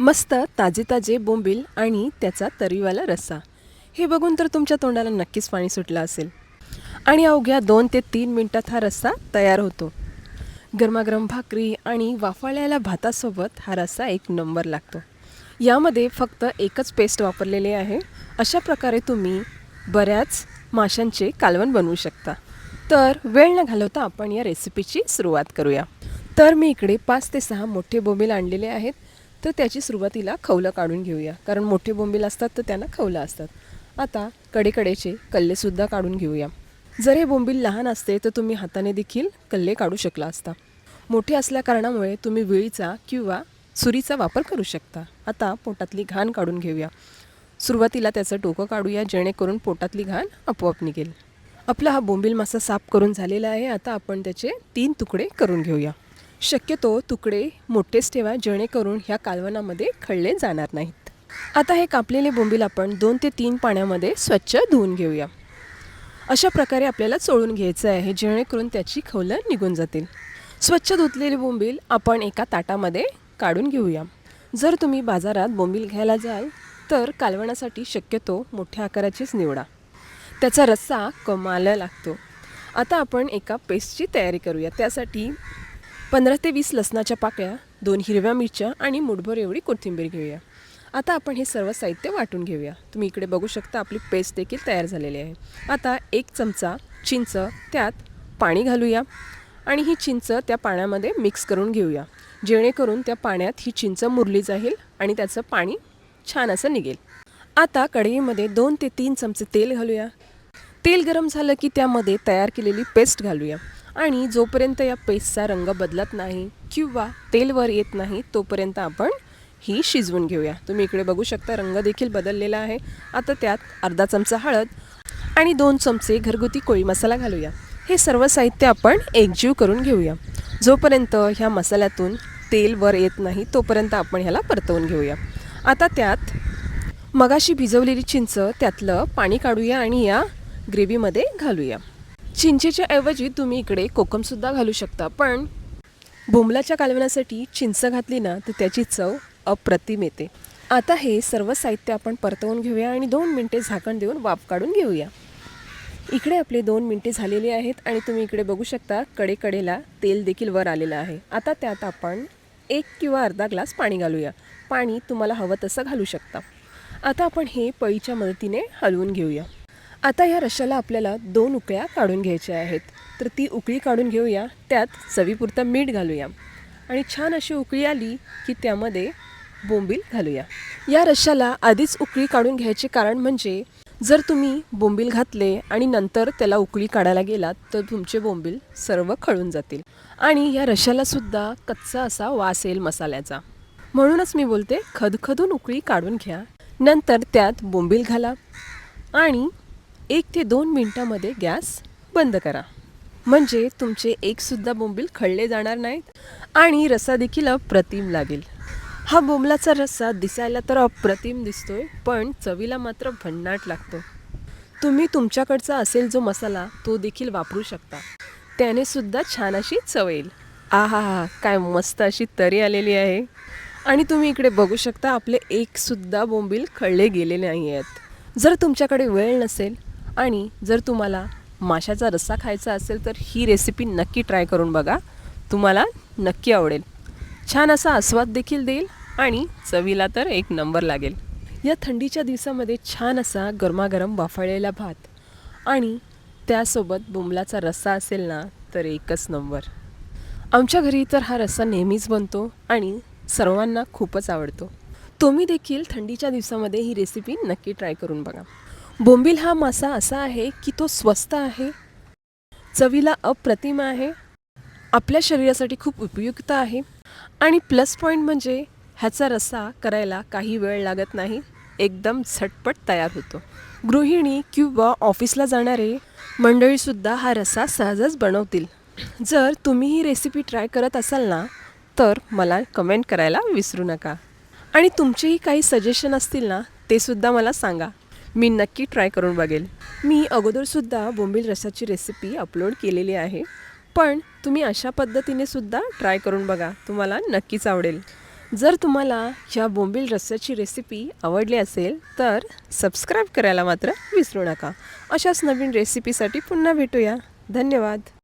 मस्त ताजे ताजे बोंबील आणि त्याचा तरीवाला रस्सा. हे बघून तर तुमच्या तोंडाला नक्कीच पाणी सुटलं असेल. आणि अवघ्या दोन ते तीन मिनटात हा रस्सा तयार होतो. गरमागरम भाकरी आणि वाफाळलेल्या भातासोबत हा रस्सा एक नंबर लागतो. यामध्ये फक्त एकच पेस्ट वापरलेली आहे. अशा प्रकारे तुम्ही बऱ्याच माशांचे कालवण बनवू शकता. तर वेळ न घालवता आपण या रेसिपीची सुरुवात करूया. तर मी इकडे पाच ते सहा मोठे बोंबील आणलेले आहेत. तर त्याची सुरुवातीला खवलं काढून घेऊया. कारण मोठे बोंबील असतात तर त्यांना खवलं असतात. आता कडेकडेचे कल्लेसुद्धा काढून घेऊया. जर हे बोंबील लहान असते तर तुम्ही हाताने देखील कल्ले काढू शकला असता. मोठे असल्या कारणामुळे तुम्ही विळीचा किंवा सुरीचा वापर करू शकता. आता पोटातली घाण काढून घेऊया. सुरुवातीला त्याचं डोकं काढूया जेणेकरून पोटातली घाण आपोआप निघेल. आपला हा बोंबील मासा साफ करून झालेला आहे. आता आपण त्याचे तीन तुकडे करून घेऊया. शक्यतो तुकडे मोठेच ठेवा जेणेकरून ह्या कालवनामध्ये खळले जाणार नाहीत. आता हे कापलेले बोंबील आपण दोन ते तीन पाण्यामध्ये स्वच्छ धुवून घेऊया. अशा प्रकारे आपल्याला चोळून घ्यायचं आहे जेणेकरून त्याची खवलं निघून जातील. स्वच्छ धुतलेले बोंबील आपण एका ताटामध्ये काढून घेऊया. जर तुम्ही बाजारात बोंबील घ्यायला जाल तर कालवणासाठी शक्यतो मोठ्या आकाराचीच निवडा. त्याचा रस्सा कमाला लागतो. आता आपण एका पेस्टची तयारी करूया. त्यासाठी पंधरा ते वीस लसणाच्या पाकळ्या दोन हिरव्या मिरच्या आणि मुठभर एवढी कोथिंबीर घेऊया. आता आपण हे सर्व साहित्य वाटून घेऊया. तुम्ही इकडे बघू शकता आपली पेस्ट देखील तयार झालेली आहे. आता एक चमचा चिंच त्यात पाणी घालूया आणि ही चिंच त्या पाण्यामध्ये मिक्स करून घेऊया. जेणेकरून त्या पाण्यात ही चिंच मुरली जाईल आणि त्याचं पाणी छान असं निघेल. आता कढईमध्ये दोन ते तीन चमचे तेल घालूया. तेल गरम झालं की त्यामध्ये तयार केलेली पेस्ट घालूया. आणि जोपर्यंत या पेस्टचा रंग बदलत नाही किंवा तेल वर येत नाही तोपर्यंत आपण ही शिजवून घेऊया. तुम्ही इकडे बघू शकता रंग देखील बदललेला आहे. आता त्यात अर्धा चमचा हळद आणि दोन चमचे घरगुती कोळी मसाला घालूया. हे सर्व साहित्य आपण एकजीव करून घेऊया. जोपर्यंत ह्या मसाल्यातून तेल वर येत नाही तोपर्यंत आपण ह्याला परतवून घेऊया. आता त्यात मगाशी भिजवलेली चिंच त्यातलं पाणी काढूया आणि या ग्रेव्हीमध्ये घालूया. चिंचेच्या ऐवजी तुम्ही इकडे कोकमसुद्धा घालू शकता पण बोंबलाच्या कालवण्यासाठी चिंच घातली ना तर त्याची चव अप्रतिम येते. आता हे सर्व साहित्य आपण परतवून घेऊया आणि दोन मिनटे झाकण देऊन वाफ काढून घेऊया. इकडे आपले दोन मिनटे झालेली आहेत आणि तुम्ही इकडे बघू शकता कडेकडेला तेल देखील वर आलेलं आहे. आता त्यात आपण एक किंवा अर्धा ग्लास पाणी घालूया. पाणी तुम्हाला हवं तसं घालू शकता. आता आपण हे पळीच्या मदतीने हलवून घेऊया. आता या रश्याला आपल्याला दोन उकळ्या काढून घ्यायच्या आहेत. तर ती उकळी काढून घेऊया त्यात चवीपुरतं मीठ घालूया. आणि छान अशी उकळी आली की त्यामध्ये बोंबील घालूया. या रश्याला आधीच उकळी काढून घ्यायचे कारण म्हणजे जर तुम्ही बोंबील घातले आणि नंतर त्याला उकळी काढायला गेलात तर तुमचे बोंबील सर्व खळून जातील. आणि या रश्शालासुद्धा कच्चा असा वास येईल मसाल्याचा. म्हणूनच मी बोलते खदखदून उकळी काढून घ्या. नंतर त्यात बोंबील घाला. आणि एक ते दोन मिनटामध्ये गॅस बंद करा. म्हणजे तुमचे एकसुद्धा बोंबील खळले जाणार नाहीत आणि रस्सा देखील अप्रतिम लागेल. हा बोंबलाचा रस्सा दिसायला तर अप्रतिम दिसतोय पण चवीला मात्र भन्नाट लागतो. तुम्ही तुमच्याकडचा असेल जो मसाला तो देखील वापरू शकता. त्याने सुद्धा छान अशी चव येईल. आहा हा काय मस्त अशी तरी आलेली आहे. आणि तुम्ही इकडे बघू शकता आपले एकसुद्धा बोंबील खळले गेले नाही आहेत जर तुमच्याकडे वेळ नसेल आणि जर तुम्हाला माशाचा रस्सा खायचा असेल तर ही रेसिपी नक्की ट्राय करून बघा. तुम्हाला नक्की आवडेल. छान असा आस्वाद देखील देईल आणि चवीला तर एक नंबर लागेल. या थंडीच्या दिवसामध्ये छान असा गरमागरम वाफळलेला भात आणि त्यासोबत बोंबलाचा रस्सा असेल ना तर एकच नंबर आमच्या घरी तर हा रस्सा नेहमीच बनतो आणि सर्वांना खूपच आवडतो. तुम्ही देखील थंडीच्या दिवसामध्ये ही रेसिपी नक्की ट्राय करून बघा. बोंबील हा मासा असा आहे की तो स्वस्त आहे चवीला अप्रतिम आहे आपल्या शरीरासाठी खूप उपयुक्त आहे आणि प्लस पॉईंट म्हणजे ह्याचा रस्सा करायला काही वेळ लागत नाही एकदम झटपट तयार होतो. गृहिणी किंवा ऑफिसला जाणारे मंडळीसुद्धा हा रस्सा सहजच बनवतील. जर तुम्ही ही रेसिपी ट्राय करत असाल ना तर मला कमेंट करायला विसरू नका. आणि तुमचेही काही सजेशन असतील ना ते सुद्धा मला सांगा. मी नक्की ट्राय करून बघेल. मी अगोदरसुद्धा बोंबील रसाची रेसिपी अपलोड केलेली आहे पण तुम्ही अशा पद्धतीने सुद्धा ट्राय करून बघा तुम्हाला नक्कीच आवडेल. जर तुम्हाला ह्या बोंबील रस्स्याची रेसिपी आवडली असेल तर सबस्क्राईब करायला मात्र विसरू नका. अशाच नवीन रेसिपीसाठी पुन्हा भेटूया. धन्यवाद.